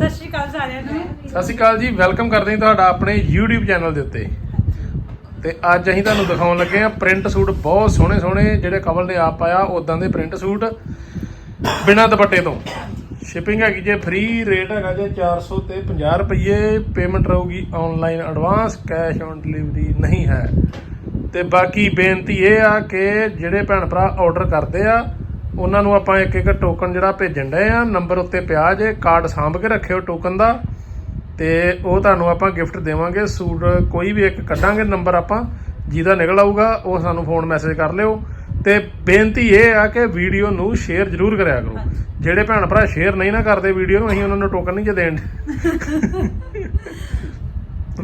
ਸਤਿ ਸ਼੍ਰੀ ਅਕਾਲ ਸਾਰਿਆਂ ਨੂੰ। ਸਤਿ ਸ਼੍ਰੀ ਅਕਾਲ ਜੀ, ਵੈਲਕਮ ਕਰਦੇ ਹਾਂ ਤੁਹਾਡਾ ਆਪਣੇ YouTube ਚੈਨਲ ਦੇ ਉੱਤੇ। ਤੇ ਅੱਜ ਅਸੀਂ ਤੁਹਾਨੂੰ ਦਿਖਾਉਣ ਲੱਗੇ ਆ ਪ੍ਰਿੰਟ ਸੂਟ ਬਹੁਤ ਸੋਹਣੇ ਸੋਹਣੇ, ਜਿਹੜੇ ਕਵਲ ਨੇ ਆਪ ਪਾਇਆ ਉਦਾਂ ਦੇ ਪ੍ਰਿੰਟ ਸੂਟ ਬਿਨਾਂ ਦੁਪੱਟੇ ਤੋਂ। ਸ਼ਿਪਿੰਗ ਹੈਗੀ ਜੇ ਫ੍ਰੀ ਰੇਟ ਹੈਗਾ ਜੇ 400 ਤੇ 50 ਰੁਪਏ ਪੇਮੈਂਟ ਰਹੂਗੀ online advance cash on delivery ਨਹੀਂ ਹੈ। ਤੇ ਬਾਕੀ ਬੇਨਤੀ ਇਹ ਆ ਕਿ ਜਿਹੜੇ ਭੈਣ ਭਰਾ ਆਰਡਰ ਕਰਦੇ ਆ ਉਹਨਾਂ ਨੂੰ ਆਪਾਂ ਇੱਕ ਇੱਕ ਟੋਕਨ ਜਿਹੜਾ ਭੇਜਣ ਡਏ ਆ ਨੰਬਰ ਉੱਤੇ ਪਿਆ ਜੇ ਕਾਰਡ ਸਾਂਭ ਕੇ ਰੱਖਿਓ ਟੋਕਨ ਦਾ ਤੇ ਉਹ ਤੁਹਾਨੂੰ ਆਪਾਂ ਗਿਫਟ ਦੇਵਾਂਗੇ। ਸੂਟ ਕੋਈ ਵੀ ਇੱਕ ਕੱਢਾਂਗੇ ਨੰਬਰ ਆਪਾਂ ਜਿਹਦਾ ਨਿਕਲ ਆਊਗਾ ਉਹ ਸਾਨੂੰ ਫੋਨ ਮੈਸੇਜ ਕਰ ਲਿਓ। ਤੇ ਬੇਨਤੀ ਇਹ ਆ ਕਿ ਵੀਡੀਓ ਨੂੰ ਸ਼ੇਅਰ ਜ਼ਰੂਰ ਕਰਿਆ ਕਰੋ। ਜਿਹੜੇ ਭੈਣ ਭਰਾ ਸ਼ੇਅਰ ਨਹੀਂ ਨਾ ਕਰਦੇ ਵੀਡੀਓ ਨੂੰ ਅਸੀਂ ਉਹਨਾਂ ਨੂੰ ਟੋਕਨ ਨਹੀਂ ਜੇ ਦੇਣ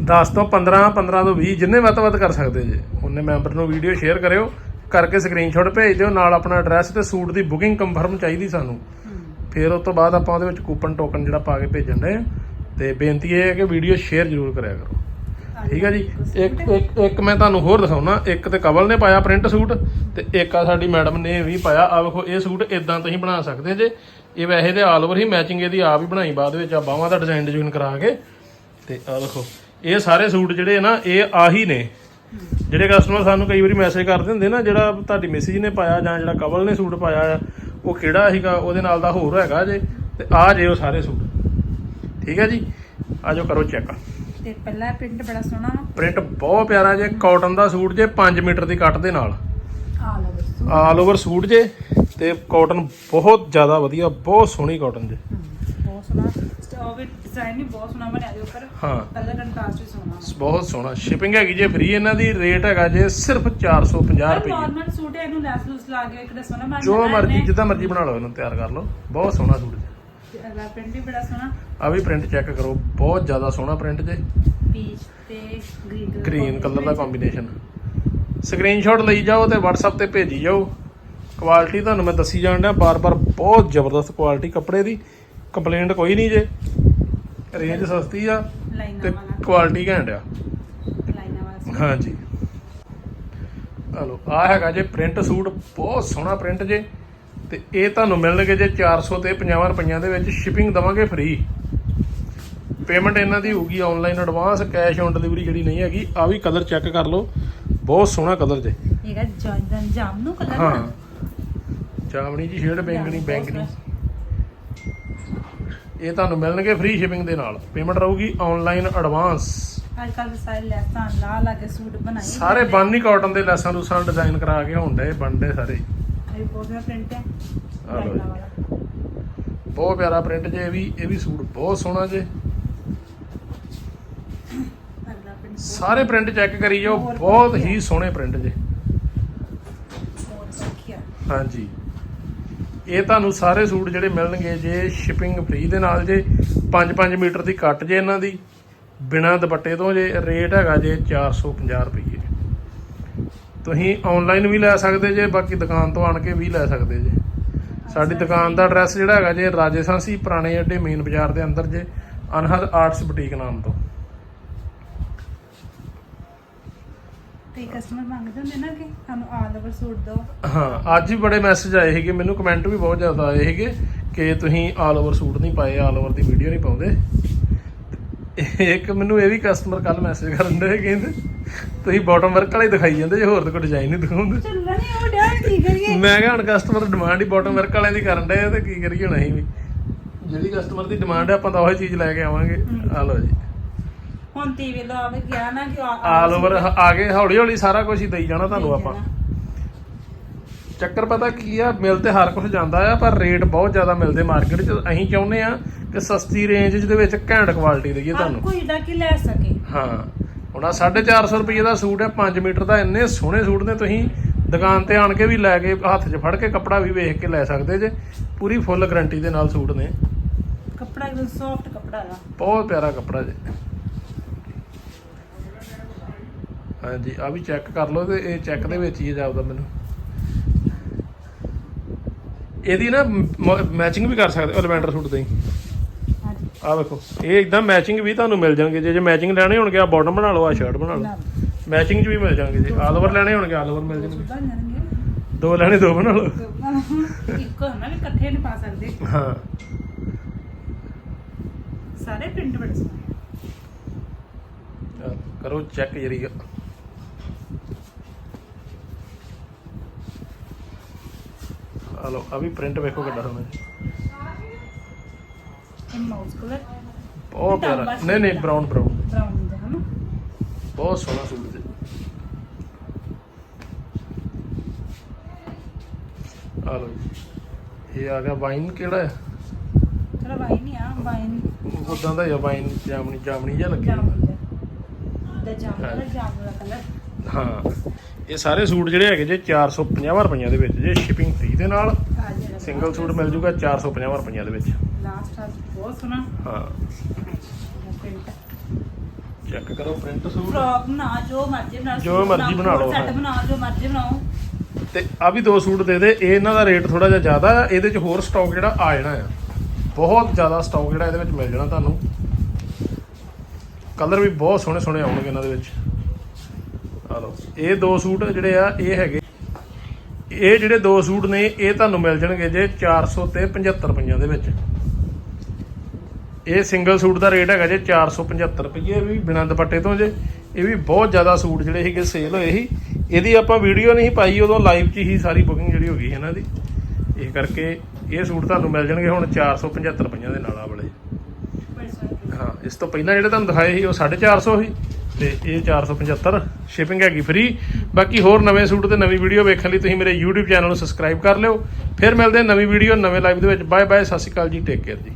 10 ਤੋਂ 15 15 ਤੋਂ 20 ਜਿੰਨੇ ਵੱਧ ਵੱਧ ਕਰ ਸਕਦੇ ਜੇ ਉਹਨੇ ਮੈਂਬਰ ਨੂੰ ਵੀਡੀਓ ਸ਼ੇਅਰ ਕਰਿਓ। ਕਰਕੇ ਸਕਰੀਨਸ਼ਾਟ ਭੇਜ ਦਿਓ ਨਾਲ ਆਪਣਾ ਐਡਰੈਸ ਤੇ ਸੂਟ ਦੀ ਬੁਕਿੰਗ ਕੰਫਰਮ ਚਾਹੀਦੀ ਸਾਨੂੰ। ਫਿਰ ਉਸ ਤੋਂ ਬਾਅਦ ਆਪਾਂ ਉਹਦੇ ਵਿੱਚ ਕੂਪਨ ਟੋਕਨ ਜਿਹੜਾ ਪਾ ਕੇ ਭੇਜਣ ਦੇ ਤੇ ਬੇਨਤੀ ਇਹ ਹੈ ਕਿ ਵੀਡੀਓ ਸ਼ੇਅਰ ਜ਼ਰੂਰ ਕਰਿਆ ਕਰੋ। ਠੀਕ ਹੈ ਜੀ? ਇੱਕ ਇੱਕ ਇੱਕ ਮੈਂ ਤੁਹਾਨੂੰ ਹੋਰ ਦਿਖਾਉਣਾ। ਇੱਕ ਤੇ ਕਵਲ ਨੇ ਪਾਇਆ ਪ੍ਰਿੰਟ ਸੂਟ ਤੇ ਇੱਕ ਆ ਸਾਡੀ ਮੈਡਮ ਨੇ ਵੀ ਪਾਇਆ। ਆ ਵੇਖੋ ਇਹ ਸੂਟ ਇਦਾਂ ਤੁਸੀਂ ਬਣਾ ਸਕਦੇ ਜੇ। ਇਹ ਵੈਸੇ ਤੇ ਆਲ ਓਵਰ ਹੀ ਮੈਚਿੰਗ ਇਹਦੀ ਆਪ ਹੀ ਬਣਾਈ ਬਾਅਦ ਵਿੱਚ ਆ ਬਾਹਾਂ ਦਾ ਡਿਜ਼ਾਈਨ ਡਿਜ਼ਾਈਨ ਕਰਾ ਕੇ। ਤੇ ਆ ਵੇਖੋ ਇਹ ਸਾਰੇ ਸੂਟ ਜਿਹੜੇ ਨਾ ਇਹ ਆਹੀ ਨੇ। ਜਿਹੜੇ ਕਸਟਮਰ ਸਾਨੂੰ ਕਈ ਵਾਰੀ ਮੈਸੇਜ ਕਰਦੇ ਹੁੰਦੇ ਨਾ ਜਿਹੜਾ ਤੁਹਾਡੀ ਮੈਸੇਜ ਨੇ ਪਾਇਆ ਜਾਂ ਜਿਹੜਾ ਕਵਲ ਨੇ ਸੂਟ ਪਾਇਆ ਆ ਉਹ ਕਿਹੜਾ ਸੀਗਾ ਉਹਦੇ ਨਾਲ ਦਾ ਹੋਰ ਹੈਗਾ ਜੇ ਤੇ ਆ ਜੇ ਉਹ ਸਾਰੇ ਸੂਟ। ਠੀਕ ਹੈ ਜੀ? ਆਜੋ ਕਰੋ ਚੈੱਕ ਤੇ ਪਹਿਲਾ ਪ੍ਰਿੰਟ ਬੜਾ ਸੋਹਣਾ ਪ੍ਰਿੰਟ ਬਹੁਤ ਪਿਆਰਾ ਜੇ ਕਾਟਨ ਦਾ ਸੂਟ ਜੇ 5 ਮੀਟਰ ਦੀ ਕੱਟ ਦੇ ਨਾਲ। ਆਲ ਓਵਰ ਸੂਟ ਜੇ ਤੇ ਕਾਟਨ ਬਹੁਤ ਜ਼ਿਆਦਾ ਵਧੀਆ ਬਹੁਤ ਸੋਹਣੀ ਕਾਟਨ ਜੇ। ਬਹੁਤ ਸੋਹਣਾ। ਤੇ ਉਹ ਵੀ ਡਿਜ਼ਾਈਨ ਵੀ ਬਹੁਤ ਸੋਹਣਾ ਬਣਿਆ ਦੇ ਉੱਪਰ। ਹਾਂ। ਕਲਰ ਕੰਟਰਾਸਟ ਵੀ ਸੋਹਣਾ ਬਹੁਤ ਸੋਹਣਾ। ਸ਼ਿਪਿੰਗ ਹੈਗੀ ਜੇ ਫ੍ਰੀ ਇਹਨਾਂ ਦੀ ਰੇਟ ਹੈਗਾ ਜੇ ਸਿਰਫ 450 ਰੁਪਏ। ਨਾਰਮਲ ਸੂਟ ਹੈ ਇਹਨੂੰ ਲੈਸ ਲੂਸ ਲਾ ਕੇ ਇੱਕ ਦਾ ਸੋਹਣਾ ਬਣ ਜੋ ਮਰਜ਼ੀ। ਜਿੱਦਾਂ ਮਰਜ਼ੀ ਬਣਾ ਲਓ ਇਹਨੂੰ ਤਿਆਰ ਕਰ ਲਓ। ਬਹੁਤ ਸੋਹਣਾ ਸੂਟ ਜੇ। ਤੇ ਅਗਲਾ ਪ੍ਰਿੰਟ ਵੀ ਬੜਾ ਸੋਹਣਾ। ਆ ਵੀ ਪ੍ਰਿੰਟ ਚੈੱਕ ਕਰੋ ਬਹੁਤ ਜ਼ਿਆਦਾ ਸੋਹਣਾ ਪ੍ਰਿੰਟ ਜੇ। ਪੀਚ ਤੇ ਗ੍ਰੀਨ ਕਲਰ ਗ੍ਰੀਨ ਕਲਰ ਦਾ ਕੰਬੀਨੇਸ਼ਨ ਸਕਰੀਨਸ਼ਾਟ ਲਈ ਜਾਓ ਤੇ WhatsApp ਤੇ ਭੇਜੀ ਜਾਓ। ਕੁਆਲਿਟੀ ਤੁਹਾਨੂੰ ਮੈਂ ਦੱਸੀ ਜਾਣ ਡਿਆ ਬਾਰ-ਬਾਰ ਬਹੁਤ ਜ਼ਬਰਦਸਤ ਕੁਆਲਿਟੀ ਕੱਪੜੇ ਦੀ। ਕੰਪਲੇਂਟ ਕੋਈ ਨਹੀਂ ਜੇ। ਰੇਂਜ ਸਸਤੀ ਆ ਤੇ ਕੁਆਲਿਟੀ ਘੈਂਟ ਆ। ਹਾਂਜੀ। ਹਲੋ ਆ ਹੈਗਾ ਜੇ ਪ੍ਰਿੰਟ ਸੂਟ ਬਹੁਤ ਸੋਹਣਾ ਪ੍ਰਿੰਟ ਜੇ। ਤੇ ਇਹ ਤੁਹਾਨੂੰ ਮਿਲਣਗੇ ਜੇ 400 ਤੇ 50 ਰੁਪਈਆਂ ਦੇ ਵਿੱਚ ਸ਼ਿਪਿੰਗ ਦਵਾਂਗੇ ਫ੍ਰੀ ਪੇਮੈਂਟ ਇਹਨਾਂ ਦੀ ਹੋਊਗੀ online advance cash on delivery ਜਿਹੜੀ ਨਹੀਂ ਹੈਗੀ ਆ ਵੀ ਕਲਰ ਚੈੱਕ ਕਰ ਲਓ। ਬਹੁਤ ਸੋਹਣਾ ਕਲਰ ਜੇ। ਹੈਗਾ ਜਾਮਨੂ ਕਲਰ ਹਾਂ। ਚਾਵਣੀ ਜੀ ਸ਼ੇਡ ਬੈਂਗਣੀ ਬੈਂਗਣੀ। ਇਹ ਤੁਹਾਨੂੰ ਮਿਲਣਗੇ ਫ੍ਰੀ ਸ਼ਿਪਿੰਗ ਦੇ ਨਾਲ। ਪੇਮੈਂਟ ਰਹੂਗੀ ਆਨਲਾਈਨ ਐਡਵਾਂਸ ਅੱਜ ਕੱਲ ਸਾਰੇ ਲੈਸਾਂ ਲਾ ਲਾ ਕੇ ਸੂਟ ਬਣਾਏ ਸਾਰੇ ਬਾਨੀ ਕਾਟਨ ਦੇ ਲੈਸਾਂ ਲੂਸਾਂ ਡਿਜ਼ਾਈਨ ਕਰਾ ਕੇ ਹੁੰਦੇ ਬਣਦੇ ਸਾਰੇ। ਇਹ ਬਹੁਤ ਸੋਹਣਾ ਪ੍ਰਿੰਟ ਹੈ। ਆਹ ਲਓ ਲਾਈਨਾਂ ਜੀ। ਵਾਲਾ। ਬਹੁਤ ਪਿਆਰਾ ਪ੍ਰਿੰਟ ਜੇ ਇਹ ਵੀ ਇਹ ਵੀ ਸੂਟ ਬਹੁਤ ਸੋਹਣਾ ਜੇ। ਅਗਲਾ ਪ੍ਰਿੰਟ ਸਾਰੇ ਪ੍ਰਿੰਟ ਚੈੱਕ ਕਰੀ ਜਾਓ ਬਹੁਤ ਹੀ ਸੋਹਣੇ ਪ੍ਰਿੰਟ ਜੇ। ਬਹੁਤ ਹਾਂਜੀ। ਇਹ ਤੁਹਾਨੂੰ ਸਾਰੇ ਸੂਟ ਜਿਹੜੇ ਮਿਲਣਗੇ ਜੇ ਸ਼ਿਪਿੰਗ ਫ੍ਰੀ ਦੇ ਨਾਲ ਜੇ 5-5 ਮੀਟਰ ਦੀ ਕੱਟ ਜੇ ਇਹਨਾਂ ਦੀ ਬਿਨਾਂ ਦੁਪੱਟੇ ਤੋਂ ਜੇ ਰੇਟ ਹੈਗਾ ਜੇ 450 ਰੁਪਏ ਤੁਸੀਂ ਆਨਲਾਈਨ ਵੀ ਲੈ ਸਕਦੇ ਜੇ ਬਾਕੀ ਦੁਕਾਨ ਤੋਂ ਆਣ ਕੇ ਵੀ ਲੈ ਸਕਦੇ ਜੇ। ਸਾਡੀ ਦੁਕਾਨ ਦਾ ਐਡਰੈਸ ਜਿਹੜਾ ਹੈਗਾ ਜੇ ਰਾਜੇਸਾਂਸੀ ਪੁਰਾਣੇ ਅੱਡੇ ਮੇਨ ਬਾਜ਼ਾਰ ਦੇ ਅੰਦਰ ਜੇ ਅਨਹਦ ਆਰਟਸ ਬੁਟੀਕ ਨਾਮ ਤੋਂ। ਤੇ ਕਸਟਮਰ ਮੰਗਦੇ ਹੁੰਦੇ ਨਾ ਕਿ ਸਾਨੂੰ ਆਲ ਓਵਰ ਸੂਟ ਦਿਓ। ਹਾਂ ਅੱਜ ਵੀ ਬੜੇ ਮੈਸੇਜ ਆਏ ਸੀਗੇ ਮੈਨੂੰ ਕਮੈਂਟ ਵੀ ਬਹੁਤ ਜ਼ਿਆਦਾ ਆਏ ਸੀਗੇ ਕਿ ਤੁਸੀਂ ਆਲ ਓਵਰ ਸੂਟ ਨਹੀਂ ਪਾਏ ਆਲ ਓਵਰ ਦੀ ਵੀਡੀਓ ਨਹੀਂ ਪਾਉਂਦੇ। ਇੱਕ ਮੈਨੂੰ ਇਹ ਵੀ ਕਸਟਮਰ ਕੱਲ ਮੈਸੇਜ ਕਰਨ ਦੇ ਕਹਿੰਦੇ ਤੁਸੀਂ ਬਾਟਮ ਵਰਕ ਵਾਲੇ ਦਿਖਾਈ ਜਾਂਦੇ ਜੇ ਹੋਰ ਤਾਂ ਕੋਈ ਡਿਜ਼ਾਈਨ ਨਹੀਂ ਦਿਖਾਉਂਦੇ। ਚੱਲਣਾ ਨਹੀਂ ਉਹ ਡਿਆ ਕੀ ਕਰੀਏ? ਮੈਂ ਕਿਹਾ ਹੁਣ ਕਸਟਮਰ ਡਿਮਾਂਡ ਹੀ ਬਾਟਮ ਵਰਕ ਵਾਲਿਆਂ ਦੀ ਕਰਨ ਡਏ ਆ ਤੇ ਕੀ ਕਰੀਏ ਹੁਣ ਅਸੀਂ ਵੀ। ਜਿਹੜੀ ਕਸਟਮਰ ਦੀ ਡਿਮਾਂਡ ਹੈ ਆਪਾਂ ਤਾਂ ਉਹੀ ਚੀਜ਼ ਲੈ ਕੇ ਆਵਾਂਗੇ। ਆ ਲਓ ਜੀ। ਹੁਣ ਚੱਕਰ ਪਤਾ ਕੀ ਆ ਮਿਲ ਤੇ ਹਰ ਕੁਝ ਜਾਂਦਾ ਆ ਪਰ ਰੇਟ ਬਹੁਤ ਜ਼ਿਆਦਾ ਮਿਲਦੇ ਮਾਰਕੀਟ 'ਚ। ਅਸੀਂ ਚਾਹੁੰਦੇ ਆ ਕਿ ਸਸਤੀ ਰੇਂਜ ਦੇ ਵਿੱਚ ਘੈਂਟ ਕੁਆਲਿਟੀ ਦੇਈਏ ਹਰ ਤੁਹਾਨੂੰ। ਕੋਈ ਡਾ ਕੀ ਲੈ ਸਕੇ। ਹਾਂ। ਹੁਣ ਆ 450 ਰੁਪਏ ਦਾ ਸੂਟ ਹੈ 5 ਮੀਟਰ ਦਾ ਇੰਨੇ ਸੋਹਣੇ ਸੂਟ ਨੇ ਤੁਸੀਂ ਦੁਕਾਨ ਤੇ ਆਣ ਕੇ ਵੀ ਲੈ ਕੇ ਹੱਥ 'ਚ ਫੜ ਕੇ ਕੱਪੜਾ ਵੀ ਵੇਖ ਕੇ ਲੈ ਸਕਦੇ ਜੇ। ਪੂਰੀ ਫੁੱਲ ਗਰੰਟੀ ਦੇ ਨਾਲ ਸੂਟ ਨੇ। ਕੱਪੜਾ ਇੱਕ ਸੌਫਟ ਕੱਪੜਾ ਵਾ। ਬਹੁਤ ਪਿਆਰਾ ਕੱਪੜਾ ਜੇ। ਹਾਂਜੀ ਆ ਵੀ ਚੈੱਕ ਕਰ ਲਓ ਤੇ ਇਹ ਚੈੱਕ ਦੇ ਵਿੱਚ ਹੀ ਜਾਪਦਾ ਮੈਨੂੰ। ਇਹਦੀ ਨਾ ਮੈਚਿੰਗ ਵੀ ਕਰ ਸਕਦੇ ਹੋ ਲਵੈਂਡਰ ਸੂਟ ਤੇ ਆ ਵੇਖੋ ਇਹ ਇਦਾਂ ਮੈਚਿੰਗ ਵੀ ਤੁਹਾਨੂੰ ਮਿਲ ਜਾਣਗੇ ਜੇ ਜੇ ਮੈਚਿੰਗ ਲੈਣੇ ਹੋਣਗੇ ਆ ਬਾਟਮ ਬਣਾ ਲਓ ਆ ਸ਼ਰਟ ਬਣਾ ਲਓ। ਮੈਚਿੰਗ ਚ ਵੀ ਮਿਲ ਜਾਣਗੇ ਜੇ ਆਲ ਓਵਰ ਲੈਣੇ ਹੋਣਗੇ ਆਲ ਓਵਰ ਮਿਲ ਜਾਣਗੇ। ਦੋ ਲੈਣੇ ਦੋ ਬਣਾ ਲਓ। ਇੱਕੋ ਹੈ ਨਾ ਵੀ ਇਕੱਠੇ ਨਹੀਂ ਪਾ ਸਕਦੇ। ਹਾਂ। ਸਾਰੇ ਪ੍ਰਿੰਟ ਬੜੇ ਸੋਹਣੇ ਕਰੋ ਚੈੱਕ ਜਰੀਗਾ ਆ ਲਓ। ਆ ਵੀ ਪ੍ਰਿੰਟ ਵੇਖੋ ਕਿੱਡਾ ਸੋਹਣਾ। ਇਹ ਮਾਊਸ ਕਲਰ ਬਹੁਤ ਪਿਆਰਾ। ਨਹੀਂ ਨਹੀਂ ਬਰਾਊਨ ਬਰਾਊਨ ਬ੍ਰਾਊਨ ਦਾ ਹਨਾ ਬਹੁਤ ਸੋਹਣਾ ਸੂਟ ਜੀ। ਆ ਲਓ ਜੀ। ਇਹ ਆ ਗਿਆ ਵਾਈਨ ਕਿਹੜਾ ਹੈ? ਚਲੋ ਵਾਈਨ ਨਹੀਂ ਆ ਵਾਈਨ ਉਦਾਂ ਦਾ ਹੀ ਆ ਵਾਈਨ ਜਾਮਣੀ ਜਾਮਣੀ ਜਿਹਾ ਲੱਗਿਆ ਜਾਮੂ ਦਾ ਦਾ ਜਾਮੂ ਦਾ ਜਾਮੂ ਦਾ ਕਲਰ ਹਾਂ। ਇਹ ਸਾਰੇ ਸੂਟ ਜਿਹੜੇ ਹੈਗੇ ਜੇ 450 ਰੁਪਈਆਂ ਦੇ ਵਿੱਚ ਜੇ ਸ਼ਿਪਿੰਗ ਫ੍ਰੀ ਦੇ ਨਾਲ ਸਿੰਗਲ ਸੂਟ ਮਿਲ ਜੂਗਾ 450 ਰੁਪਈਆਂ ਦੇ ਵਿੱਚ। ਲਾਸਟ ਆ ਬਹੁਤ ਸੋਹਣਾ। ਹਾਂ। ਚੈੱਕ ਕਰੋ ਪ੍ਰਿੰਟ ਸੂਟ। ਫਰੋਕ ਬਣਾ ਜੋ ਮਰਜ਼ੀ ਬਣਾ ਜੋ ਮਰਜ਼ੀ ਬਣਾ ਲਓ, ਸੈੱਟ ਹਾਂ। ਬਣਾ ਜੋ ਮਰਜ਼ੀ ਬਣਾਓ। ਤੇ ਆ ਵੀ ਦੋ ਸੂਟ ਦੇ ਦੇ ਇਹ ਇਹਨਾਂ ਦਾ ਰੇਟ ਥੋੜਾ ਜਿਹਾ ਜ਼ਿਆਦਾ ਆ ਇਹਦੇ ਚ ਹੋਰ ਸਟਾਕ ਜਿਹੜਾ ਆ ਜਾਣਾ ਆ। ਬਹੁਤ ਜ਼ਿਆਦਾ ਸਟਾਕ ਜਿਹੜਾ ਇਹਦੇ ਵਿੱਚ ਮਿਲ ਜਾਣਾ ਤੁਹਾਨੂੰ। ਕਲਰ ਵੀ ਬਹੁਤ ਸੋਹਣੇ ਸੋਹਣੇ ਆਉਣਗੇ ਇਹਨਾਂ ਦੇ ਵਿੱਚ। ਆ ਲਓ ਇਹ ਦੋ ਸੂਟ ਜਿਹੜੇ ਆ, ਇਹ ਹੈਗੇ। ਇਹ ਜਿਹੜੇ ਦੋ ਸੂਟ ਨੇ, ਇਹ ਤੁਹਾਨੂੰ ਮਿਲ ਜਾਣਗੇ ਜੇ 400 ਤੇ 75 ਰੁਪਈਆਂ ਦੇ ਵਿੱਚ। ਇਹ ਸਿੰਗਲ ਸੂਟ ਦਾ ਰੇਟ ਹੈਗਾ ਜੇ 475 ਰੁਪਏ ਇਹ ਵੀ ਬਿਨਾਂ ਦੁਪੱਟੇ ਤੋਂ ਜੇ। ਇਹ ਵੀ ਬਹੁਤ ਜ਼ਿਆਦਾ ਸੂਟ ਜਿਹੜੇ ਸੀਗੇ ਸੇਲ ਹੋਏ ਸੀ। ਇਹਦੀ ਆਪਾਂ ਵੀਡੀਓ ਨਹੀਂ ਪਾਈ, ਉਦੋਂ ਲਾਈਵ 'ਚ ਹੀ ਸਾਰੀ ਬੁਕਿੰਗ ਜਿਹੜੀ ਹੋ ਗਈ ਇਹਨਾਂ ਦੀ ਇਹ ਕਰਕੇ ਇਹ ਸੂਟ ਤੁਹਾਨੂੰ ਮਿਲ ਜਾਣਗੇ ਹੁਣ 475 ਰੁਪਈਆਂ ਦੇ ਨਾਲ ਆ ਵਾਲੇ। ਹਾਂ, ਇਸ ਤੋਂ ਪਹਿਲਾਂ ਜਿਹੜੇ ਤੁਹਾਨੂੰ ਦਿਖਾਏ ਸੀ, ਉਹ 450 ਸੀ। ਤੇ ਇਹ 475 ਸ਼ਿਪਿੰਗ ਹੈਗੀ ਫ੍ਰੀ ਬਾਕੀ ਹੋਰ ਨਵੇਂ ਸੂਟ ਤੇ ਨਵੀਂ ਵੀਡੀਓ ਵੇਖਣ ਲਈ ਤੁਸੀਂ ਮੇਰੇ YouTube ਚੈਨਲ ਨੂੰ ਸਬਸਕ੍ਰਾਈਬ ਕਰ ਲਿਓ। ਫਿਰ ਮਿਲਦੇ ਹਾਂ ਨਵੀਂ ਵੀਡੀਓ ਨਵੇਂ ਲਾਈਵ ਦੇ ਵਿੱਚ। ਬਾਏ ਬਾਏ ਸਤਿ ਸ਼੍ਰੀ ਅਕਾਲ ਜੀ ਟੇਕ ਕੇਅਰ ਜੀ।